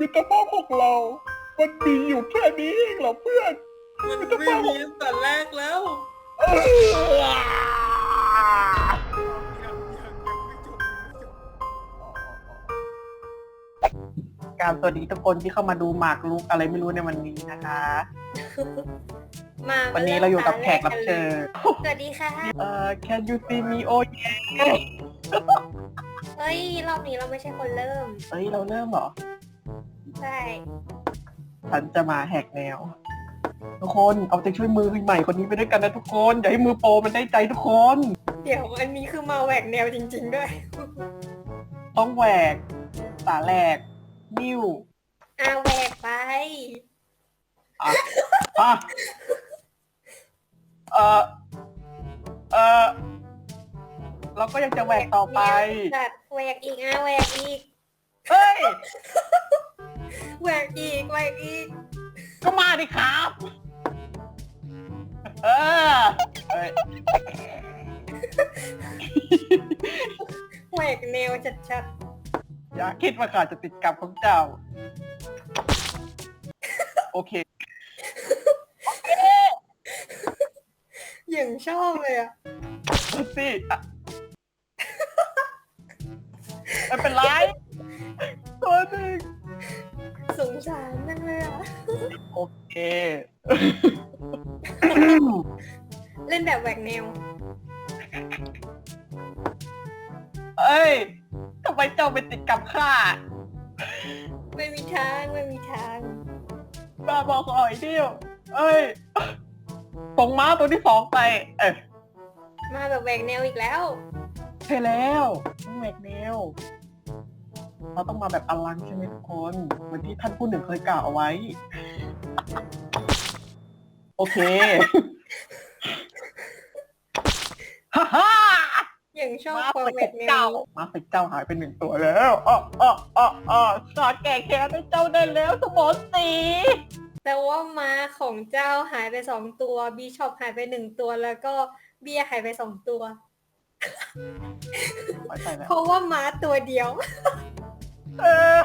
มิตรภาพของเรา มันมีอยู่แค่นี้เองเหรอเพื่อน มันไม่มีตั้งแต่แรกแล้วเออยังยังยังไม่จบยังไม่จบการสวัสดีทุกคนที่เข้ามาดูหมากลุกอะไรไม่รู้ในวันนี้นะคะ มาวันนี้เราอยู่กับแขกรับเชิญสวัสดีค่ะ เอ่อ Can you see me oh yeah เฮ้ย รอบนี้เราไม่ใช่คนเริ่ม เฮ้ย เราเริ่มเหรอ ใช่ฉันจะมาแหกแนว ทุกคนเอาใจช่วยมือใหม่คนนี้ไปด้วยกันนะทุกคน อย่าให้มือโปรมันได้ใจทุกคน เดี๋ยวอันนี้คือมาแหวกแนวจริง ๆ ด้วย ต้องแหวกสาแหลก นิ้วอาแหวกไป อะอะเออเออเราก็ยังจะแหวกต่อไปจัดแหวกอีกอาแหวกอีก เฮ้ย แหวกอีกแหวกอีกก็มาดิครับ เออเอ้ยแหวกแนวชัดอย่าคิดว่าขาดจะติดกับของเจ้า โอเค ๆอย่างชอบเลยอะดูสิอะไม่เป็นไร ตัวหนึ่ง สงสารจังเลยอะ โอเค เล่นแบบแหวกแนว เอ้ยทำไมเจ้าไปติดกับข้าไม่มีทาง ไม่มีทาง บ้าบอกอ่อยเดียว เอ้ยส่งม้าตัวที่สองไป เอ้ยมาแบบแหวกแนวอีกแล้ว ใช่แล้วต้องแหวกแนว เราต้องมาแบบอลังใช่ไหมทุกคนเหมือนที่ท่านผู้หนึ่งเคยกล่าวเอาไว้ โอเค ฮ่าฮ่าอย่างชอบมาความไปแหวเก็กบแนเจ้าวมาไปเจ้าหายไปหนึ่งตัวแล้วอ้ออ้ออ้ออ้อสอดแก่แค้นให้เจ้าได้แล้วสมอสีแต่ว่าม้าของเจ้าหายไปสองตัวบีชอปหายไปหนึ่งตัวแล้วก็เบียร์หายไปสองตัว ไปไปแล้วเพราะว่าม้าตัวเดียว เออ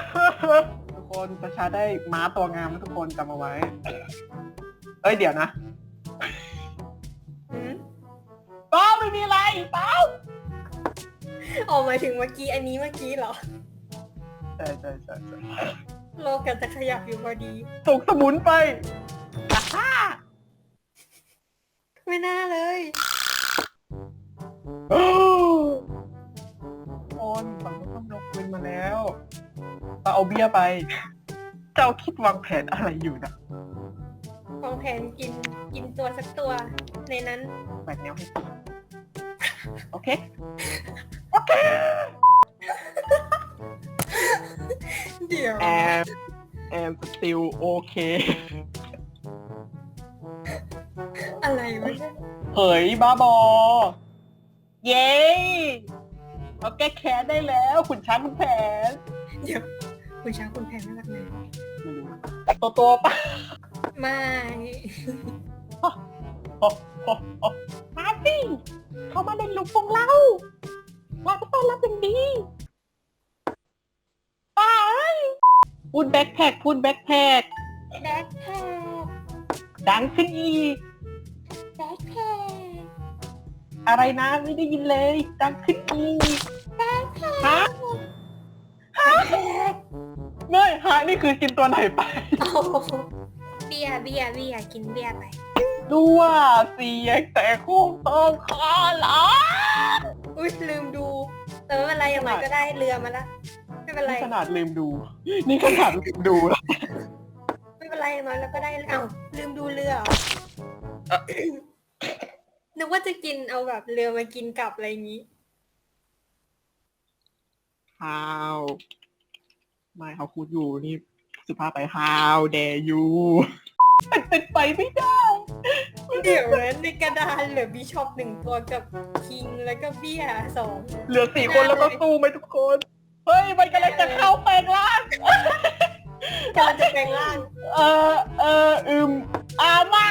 ทุกคนประชาได้ม้าตัวงามนะทุกคนจำเอาไว้ เอ้ยเดี๋ยวนะหืมก็ไม่มีอะไรเปล่าออกมาถึงเมื่อกี้อันนี้เมื่อกี้เหรอ ใช่ใช่ใช่ใช่โลกกันจะขยับอยู่พอดีส่งสมุนไปอ่าฮ่าไม่น่าเลย เราเอาเบี้ยไป เจ้าคิดวางแผนอะไรอยู่นะวางแผนกินกินตัวสักตัว ในนั้นแหวกแนวให้ทีโอเค โอเค เดี๋ยวแอมแอมสติลโอเค อะไรวะเนี่ยเฮ้ยบ้าบอ เย้เราแก้แค้นได้แล้ว ขุนช้างขุนแผน เดี๋ยว คุณช้างคุณแพงมากเลยไม่รู้ตัวตัวปะไม่โอ้โอ้โอ้มาสิเขามาในลุมของเราเราจะต้อนรับอย่างดีไปพูดแบ็คแพคพูดแบ็คแพคแบ็คแพคดังขึ้นอีกแบ็คแพคอะไรนะไม่ได้ยินเลย ดังขึ้นอีกแบ็คแพคฮะแบ็คแพค ไม่ฮะนี่คือกินตัวไหนไปเอาเบียร์เบียร์เบียร์กินเบียร์ไปดูว่าเสียงแต่คงต้องคอหรออุ้ยลืมดู แต่ไม่เป็นไรอย่างไรก็ได้เรือมาละ ไม่เป็นไร นี่ขนาดลืมดู นี่ขนาดลืมดูแล้วไม่เป็นไรอย่างน้อยเราก็ได้เอ้าลืมดูเรือเหรอนึกว่าจะกินเอาแบบเรือมากินกลับอะไรอย่างนี้ How ไม่เขาพูดอยู่นี่สุภาพไป How dare you มันเป็นไปไม่ได้ เดี๋ยวนะในกระดานเหลือบิชอปหนึ่งตัวกับคิงแล้วก็เบียร์สองเหลือสี่คนแล้วก็สู้ไหมทุกคน เฮ้ย มันกำลังจะเข้าแปลงร่างกำลังจะแปลงร่าง เออเอออืมอามา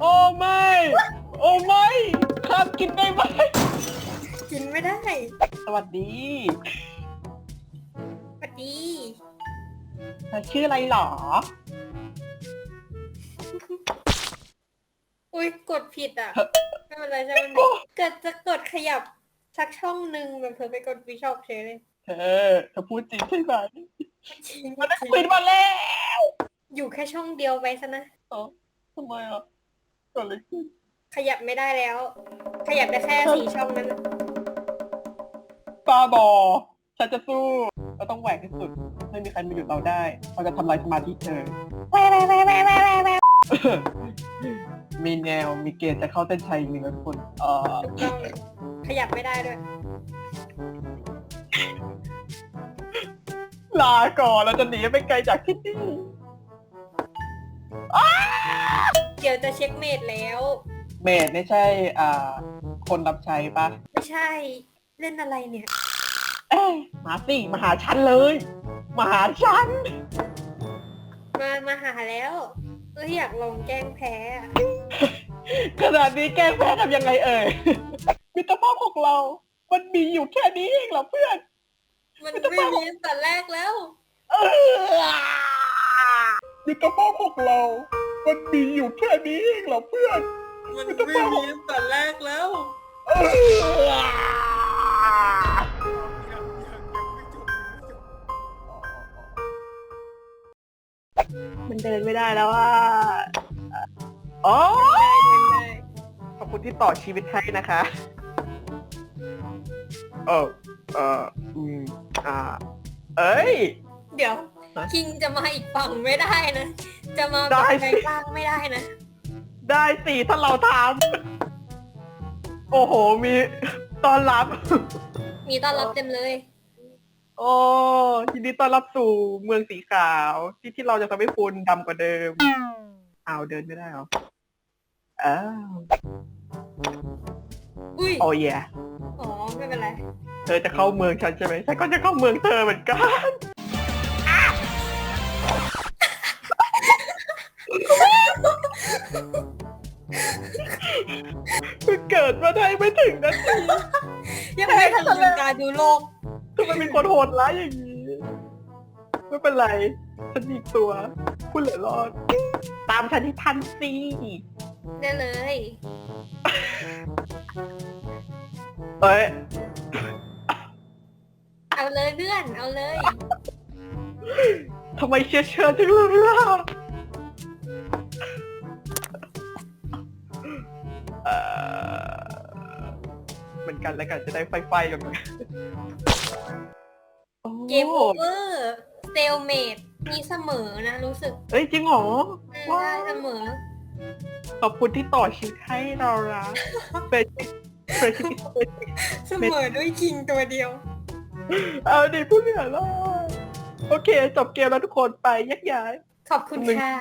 โอ้ไม่ โอ้ไม่ข้ามกินได้ไหมกิน ไม่ได้ สวัสดีดีเธอชื่ออะไรหรอ อุ้ยกดผิดอะเฮ้ยไม่เป็นไรใช่ไหมนเกิดจะกดขยับสักช่องหนึ่งแบบเธอไปกดวิชอปเฉยเลยเธอเธอพูดจริงใช่ไหมจริงมันได้ควินมาแล้ว อยู่แค่ช่องเดียวไปซะนะเอ้าทำไมอะเกิดอะไรขึ้นขยับไม่ได้แล้ว ขยับได้แค่สี่ช่องนั้นน่ะ บ้าบอ ฉันจะสู้ เราต้องแหวกที่สุด ไม่มีใครมาหยุดเราได้ เราจะทำลายสมาธิเธอมีแนว มีเกณฑ์จะเข้าเส้นชัยอีกหนึ่งนะทุกคนเอ่อถูกต้องขยับไม่ได้ด้วย ลาก่อนเราจะหนีไปไกลจากที่นี่เดี๋ยวจะเช็คเมดแล้ว เมดไม่ใช่ อ่า คนรับใช้ปะ ไม่ใช่ เล่นอะไรเนี่ย เอ้ยมาสิมาหาฉันเลย มาหาฉัน มามาหาแล้วเอ้ยอยากลองแกล้งแพ้อะขนาดนี้แกล้งแพ้ทำยังไงเอ่ย มิตรภาพของเรา มันมีอยู่แค่นี้เองเหรอเพื่อน มันไม่มีตั้งแต่แรกแล้ว เออมิตรภาพของเรา มันมีอยู่แค่นี้เองเหรอเพื่อน มันไม่มีตั้งแต่แรกแล้ว เออยังยังยังไมันเดินไม่ได้แล้วอะอ๋อได้เดินได้ขอบคุณที่ต่อชีวิตให้นะคะ เออเอออืมอ่า เอ้ย เดี๋ยว ฮะคิงจะมาอีกฝั่งไม่ได้นะ จะมาได้แบบสิแปลงร่างไม่ได้นะ ได้สิถ้าเราทำโอ้โห มี ต้อนรับ มีต้อนรับเต็มเลย โอ้ยินดีต้อนรับสู่เมืองสีขาว ที่ที่เราจะทำให้คุณดำกว่าเดิมอ้าวเดินไม่ได้เหรออ้าวอุ้ย โอ้ยอ๋อ ไม่เป็นไร เธอจะเข้าเมืองฉันใช่ไหมฉันก็จะเข้าเมืองเธอเหมือนกัน ได้ไม่ถึงนาทียังไม่ทันลืมตาดูโลกทำไมมีคนโหดร้ายอย่างนี้ ไม่เป็นไรฉันมีอีกตัว คุณเหลือรอด ตามฉันที่ทันสิได้เลย เอ้ย เอาเลยเลื่อน เอาเลย ทำไมเชื่อเชื่อจังเลยล่ะ เหมือนกันแล้วกันจะได้ไฟไฟกันโอ้เกมโอเวอร์เซลเมดมีเสมอนะ รู้สึกเอ้ยจริงเหรออืมว้าได้วเสมอ ขอบคุณที่ต่อชีวิตให้เราละเป็นเป็นชีวิตเสมอด้วยคิงตัวเดียว เอาดิผู้เหลือรอดโอเค จบเกมแล้วทุกคนไปแยกย้าย ขอบคุณค่ะ